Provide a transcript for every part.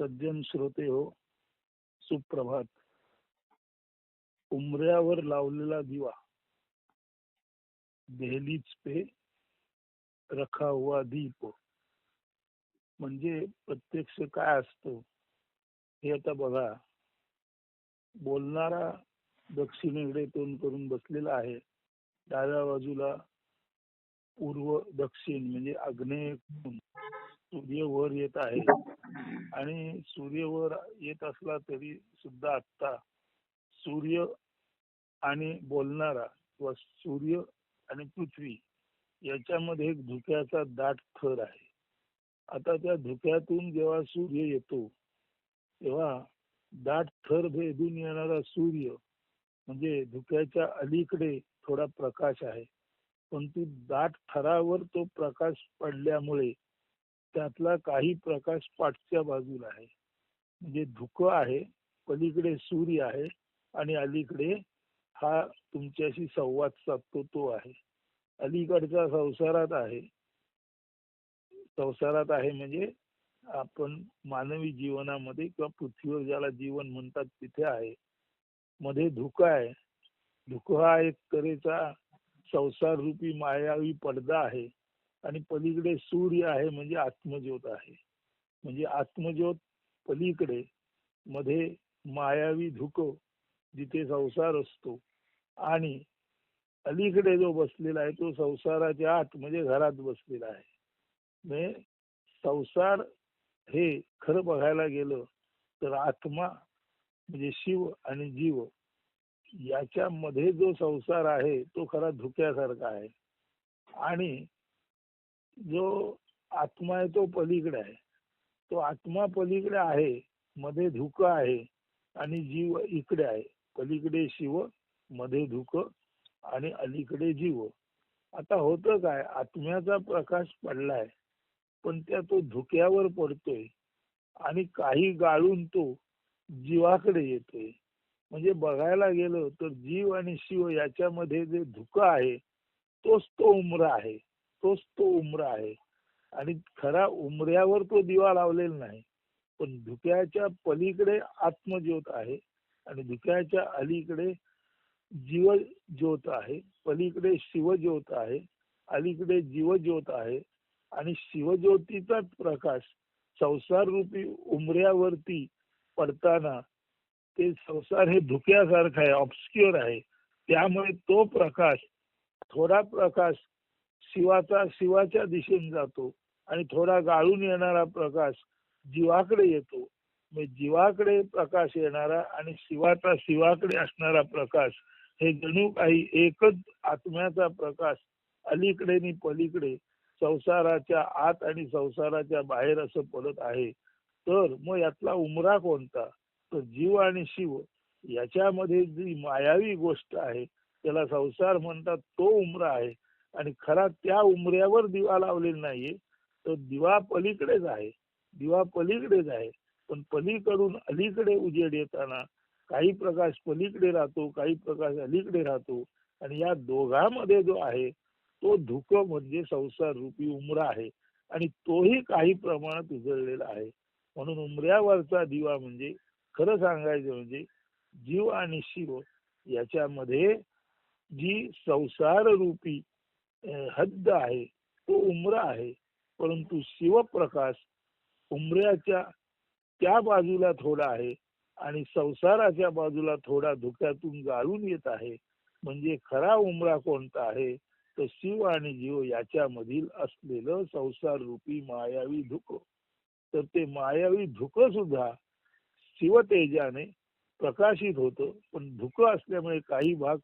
सज्जन श्रोते हो. सुप्रभात. उमऱ्यावर लावलेला दिवा. देहलीच पे रखा हुआ दीप. म्हणजे प्रत्यक्ष काय असतो? हे आता बघा. बोलणारा दक्षिणेकडे तोंड करून बसलेला आहे. डाव्या बाजूला पूर्व दक्षिण म्हणजे आग्नेय सूर्य वर येत आहे. आणि सूर्य वर येत असला तरी सुद्धा आता सूर्य आणि बोलणारा किंवा सूर्य आणि पृथ्वी याच्यामध्ये एक धुक्याचा दाट थर आहे. आता त्या धुक्यातून जेव्हा सूर्य येतो तेव्हा दाट थर भेदून येणारा सूर्य म्हणजे धुक्याच्या अलीकडे थोडा प्रकाश आहे. परंतु दाट थरावर तो प्रकाश पडल्यामुळे त्यातला काही प्रकाश पाठच्या बाजूला आहे. म्हणजे धुक आहे पलीकडे सूर्य आहे आणि अलीकडे हा तुमच्याशी संवाद साधतो तो आहे. अलीकडचा संसारात आहे. संसारात आहे म्हणजे आपण मानवी जीवनामध्ये किंवा पृथ्वीवर ज्याला जीवन म्हणतात तिथे आहे. मध्ये धुका आहे. धुकं हा एक तऱ्हेचा संसार रूपी मायावी पडदा आहे. आणि पलीकडे सूर्य आहे म्हणजे आत्मज्योत आहे. म्हणजे आत्मज्योत पलीकडे मध्ये मायावी धुक जिथे संसार असतो. आणि अलीकडे जो बसलेला आहे तो संसाराच्या आत म्हणजे घरात बसलेला आहे. म्हणजे संसार हे खरं बघायला गेलं तर आत्मा म्हणजे शिव आणि जीव याच्यामध्ये जो संसार आहे तो खरा धुक्यासारखा आहे. आणि जो आत्मा आहे तो पलीकडे आहे. तो आत्मा पलीकडे आहे मध्ये धुक आहे आणि जीव इकडे आहे. पलीकडे शिवमध्ये धुक आणि अलीकडे जीव. आता होतं काय आत्म्याचा प्रकाश पडलाय पण त्या तो धुक्यावर पडतोय आणि काही गाळून तो जीवाकडे येतोय. म्हणजे बघायला गेलो तर जीव आणि शिव याच्यामध्ये जे धुक आहे तोच तो उमरा आहे. तोच तो उमरा आहे. आणि खरा उमऱ्यावर तो दिवा लावलेला नाही. पण धुक्याच्या पलीकडे आत्मज्योत आहे. आणि धुक्याच्या अलीकडे जीव ज्योत आहे. पलीकडे शिवज्योत आहे. अलीकडे जीवज्योत आहे. आणि शिवज्योतीचाच प्रकाश संसार रूपी उमऱ्यावरती पडताना ते संसार हे धुक्यासारखं आहे ऑब्स्क्युअर आहे. त्यामुळे तो प्रकाश थोडा प्रकाश शिवाचा शिवाच्या दिशेने जातो आणि थोडा गाळून येणारा प्रकाश जीवाकडे येतो. म्हणजे जीवाकडे प्रकाश येणारा आणि शिवाचा शिवाकडे असणारा प्रकाश हे जणू काही एकच आत्म्याचा प्रकाश अलीकडे आणि पलीकडे संसाराच्या आत आणि संसाराच्या बाहेर असं पडत आहे. तर मग यातला उमरा कोणता? तर जीव आणि शिव याच्यामध्ये जी मायावी गोष्ट आहे त्याला संसार म्हणतात तो उमरा आहे. आणि खरा त्या उमऱ्यावर दिवा लावलेला नाहीये. तो दिवा पलीकडेच आहे. दिवा पलीकडेच आहे. पण पलीकडून अलीकडे उजेड येताना काही प्रकाश पलीकडे राहतो काही प्रकाश अलीकडे राहतो. आणि या दोघांमध्ये जो आहे तो धुक म्हणजे संसार रूपी उमरा आहे. आणि तोही काही प्रमाणात उजळलेला आहे. म्हणून उमऱ्यावरचा दिवा म्हणजे खरं सांगायचं म्हणजे जीव आणि शिव याच्यामध्ये जी संसार रूपी हद्द आहे तो उमरा आहे. परंतु शिवप्रकाश उमऱ्याच्या त्या बाजूला थोडा आहे आणि संसाराच्या बाजूला थोडा धुक्यातून गाळून येत आहे. म्हणजे खरा उमरा कोणता आहे? तर शिव आणि जीव याच्यामधील असलेलं संसार रूपी मायावी धुक. तर ते मायावी धुकं सुद्धा शिवतेजाने प्रकाशित होतं. पण धुक असल्यामुळे काही भाग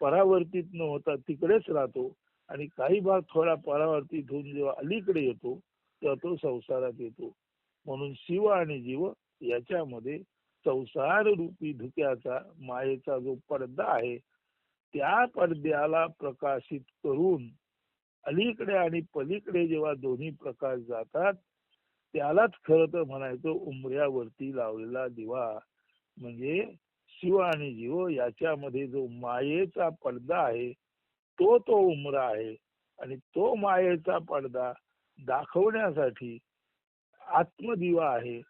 परावर्तित न होता तिकडेच राहतो आणि काही भाग थोडा परावर्तित होऊन जेव्हा अलीकडे येतो तेव्हा तो संसारात येतो. म्हणून शिव आणि जीव याच्यामध्ये संसार रूपी धुक्याचा मायेचा जो पडदा आहे त्या पडद्याला प्रकाशित करून अलीकडे आणि पलीकडे जेव्हा दोन्ही प्रकाश जातात त्यालाच खर तर म्हणायचं उमऱ्यावरती लावलेला दिवा. म्हणजे शिव आणि जीव याच्यामध्ये जो मायेचा पडदा आहे तो तो उमरा आहे. आणि तो मायेचा पडदा दाखवण्यासाठी आत्मदिवा आहे.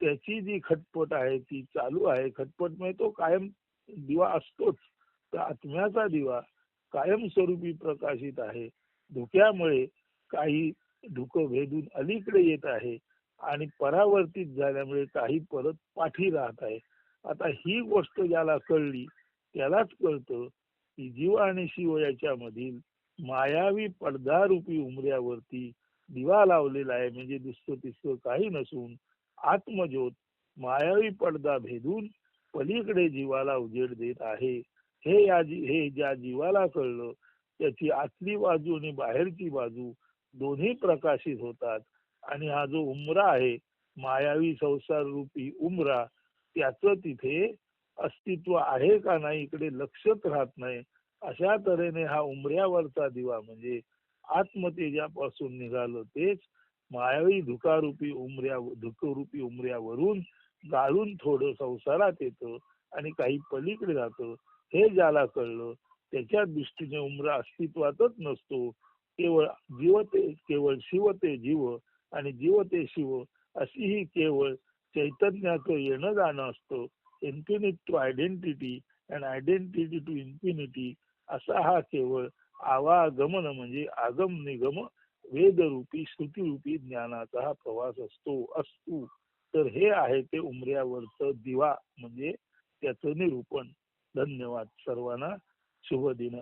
त्याची जी खटपट आहे ती चालू आहे. खटपट म्हणजे तो कायम दिवा असतोच. तर आत्म्याचा दिवा कायमस्वरूपी प्रकाशित आहे. धुक्यामुळे काही धुकं भेदून अलीकडे येत आहे आणि परावर्तित झाल्यामुळे काही परत पाठी राहत आहे. आता ही गोष्ट ज्याला कळली त्यालाच कळतं की जीव आणि शिव याच्यामधील मायावी पडदारूपी उमऱ्यावरती दिवा लावलेला आहे. म्हणजे दुसरं तिसरं काही नसून आत्मज्योत मायावी पडदा भेदून पलीकडे जीवाला उजेड देत आहे. हे या जी- हे ज्या जीवाला कळलं त्याची आतली बाजू आणि बाहेरची बाजू दोन्ही प्रकाशित होतात. आणि हा जो उमरा आहे मायावी संसार रूपी उमरा त्याचं तिथे अस्तित्व आहे का नाही इकडे लक्षच राहत नाही. अशा तऱ्हेने हा उमऱ्यावरचा दिवा म्हणजे आत्मतेजापासून निघालं तेच मायावी धुकारूपी उमऱ्या धुकरूपी उमऱ्यावरून गाळून थोडं संसारात येतं आणि काही पलीकडे जातं. हे ज्याला कळलं त्याच्या दृष्टीने उमरा अस्तित्वातच नसतो. केवळ जीव ते केवळ शिव ते जीव आणि जीव ते शिव अशी ही केवळ चैतन्याचं येणं जाणं असतं. Infinite to identity and identity to infinity असा हा केवळ आवागमन म्हणजे आगम निगम वेदरूपी श्रुतीरूपी ज्ञानाचा हा प्रवास असतो असतो. तर हे आहे ते उमऱ्यावरचं दिवा म्हणजे त्याचं निरूपण. धन्यवाद सर्वांना. शुभ दिन.